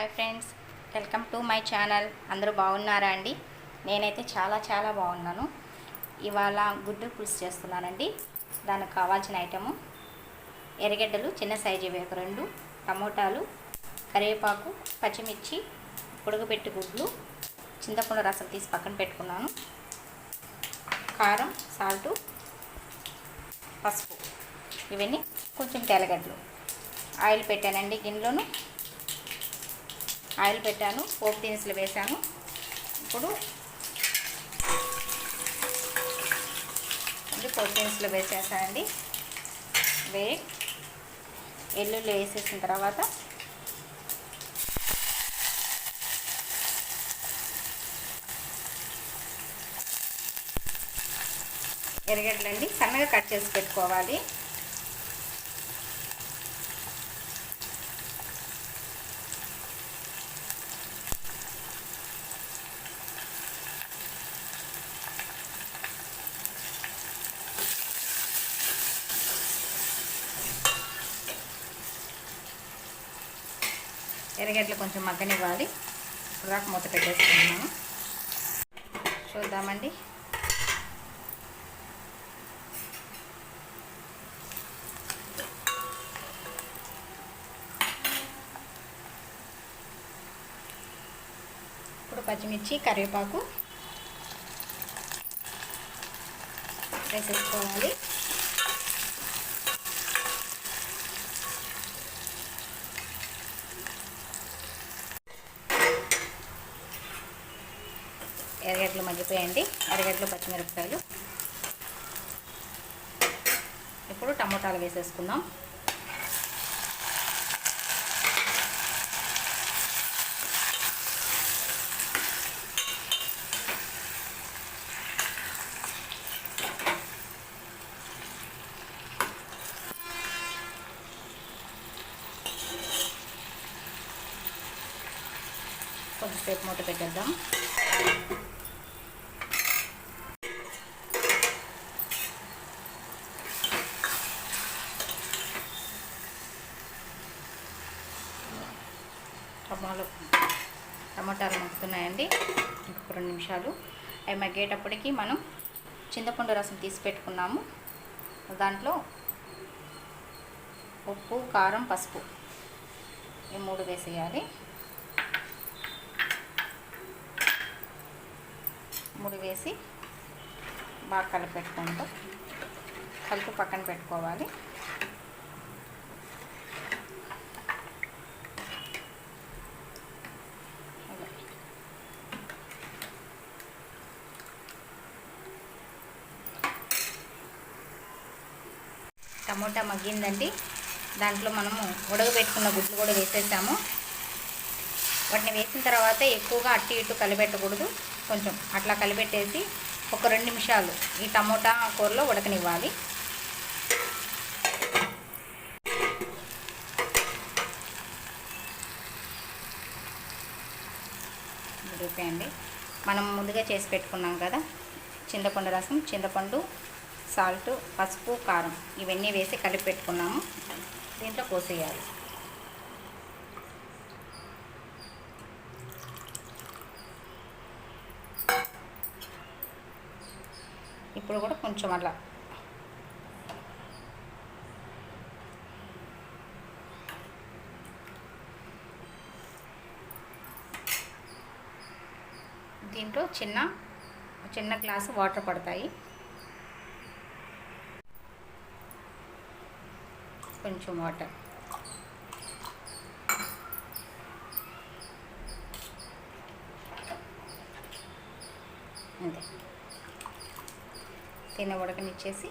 Hi friends welcome to my channel. అందరూ బాగున్నారా అండి? నేనైతే చాలా చాలా బాగున్నాను. ఇవాళ గుడ్డు పులుసు చేస్తున్నానండి. దానికి కావాల్సిన ఐటము ఎర్రగడ్డలు చిన్న సైజు ఇవి ఒక రెండు టమోటాలు కరివేపాకు పచ్చిమిర్చి పొడుగుపెట్టి గుడ్లు చింతపండు రసం తీసి పక్కన పెట్టుకున్నాను. కారం సాల్టు పసుపు ఇవన్నీ కొంచెం తెల్లగడ్డలు. ఆయిల్ పెట్టానండి గిన్నెలోను. ఆయిల్ పెట్టాను పోపు దినుసులు వేసాను. ఇప్పుడు పోపు దినుసులు వేసేసానండి వే ఎల్లుల్లి వేసేసిన తర్వాత ఎరగడ్డలండి సన్నగా కట్ చేసి పెట్టుకోవాలి. ఎర్రగడ్డలు కొంచెం మగ్గనివ్వాలి. ఇప్పుడు దాకా మూత పెట్టేసుకున్నాము. చూద్దామండి. ఇప్పుడు పచ్చిమిర్చి కరివేపాకు వేసేసుకోవాలి. ఎర్రగడ్డలు మగ్గిపోయండి. ఎర్రగడ్డలు పచ్చిమిరపకాయలు. ఇప్పుడు టమోటాలు వేసేసుకుందాం. కొంచెంసేపు మూట పెట్టేద్దాం. టమాటాలు టమాటాలు మగ్గుతున్నాయండి. ఇంకొక రెండు నిమిషాలు. అవి మగ్గేటప్పటికి మనం చింతపండు రసం తీసి పెట్టుకున్నాము. దాంట్లో ఉప్పు కారం పసుపు ఈ మూడు వేసేయాలి. మూడు వేసి బాగా కలిపెట్టుకుంటూ కలిపి పక్కన పెట్టుకోవాలి. టమోటా మగ్గిందండి. దాంట్లో మనము ఉడకబెట్టుకున్న గుడ్లు కూడా వేసేసాము. వాటిని వేసిన తర్వాత ఎక్కువగా అట్టి ఇటు కలిపెట్టకూడదు. కొంచెం అట్లా కలిపెట్టేసి ఒక రెండు నిమిషాలు ఈ టమోటా కూరలో ఉడకనివ్వాలి. ఉడికిపోయండి మనం ముందుగా చేసి పెట్టుకున్నాం కదా. చింతపండు రసం చింతపండు సాల్ట్ పసుపు కారం ఇవన్నీ వేసి కలిపి పెట్టుకున్నాము. దీంట్లో పోసేయాలి ఇప్పుడు కూడా కొంచెం అలా. దీంట్లో చిన్న చిన్న గ్లాసు వాటర్ పడతాయి. కొంచెం వాటర్. అంతే తిన్న ఉడకనిచ్చేసి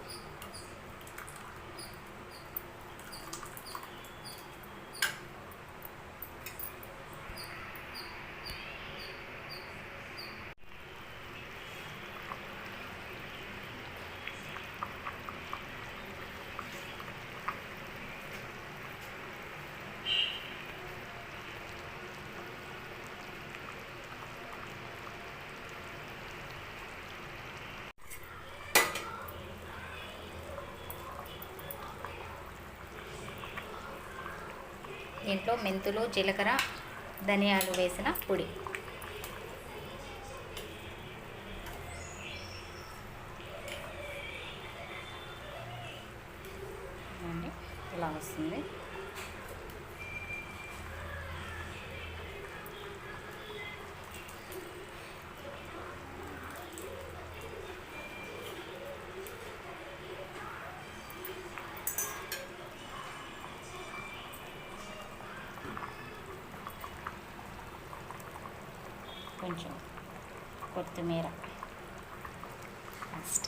దీంట్లో మెంతులు జీలకర్ర ధనియాలు వేసిన పొడి. ఇలా వస్తుంది. కొంచెం కొత్తిమీర ఫస్ట్.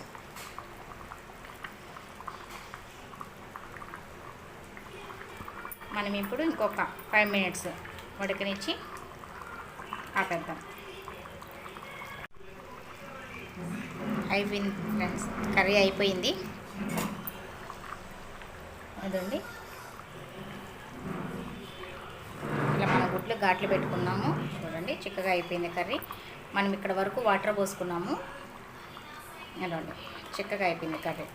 మనం ఇప్పుడు ఇంకొక ఫైవ్ మినిట్స్ ఉడకనిచ్చి ఆపేద్దాం. అయిపోయింది ఫ్రెండ్స్ కర్రీ అయిపోయింది. అదండి. ఇలా మన గుడ్లు ఘాట్లు పెట్టుకున్నాము. చూడండి చిక్కగా అయిపోయింది కర్రీ. మనం ఇక్కడ వరకు వాటర్ పోసుకున్నాము. ఇలాండి చిక్కగా అయిపోయింది కర్రీ.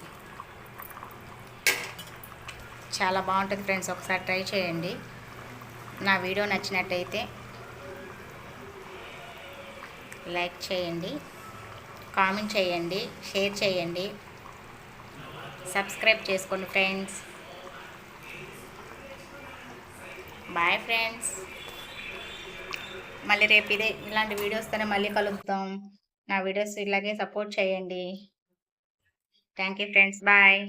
చాలా బాగుంటుంది ఫ్రెండ్స్ ఒకసారి ట్రై చేయండి. నా వీడియో నచ్చినట్టయితే లైక్ చేయండి కామెంట్ చేయండి షేర్ చేయండి. సబ్స్క్రైబ్ చేసుకోండి ఫ్రెండ్స్. Bye friends. మళ్ళీ రేపు ఇదే ఇలాంటి వీడియోస్తోనే మళ్ళీ కలుద్దాం. నా వీడియోస్ ఇలాగే సపోర్ట్ చేయండి. Thank you friends bye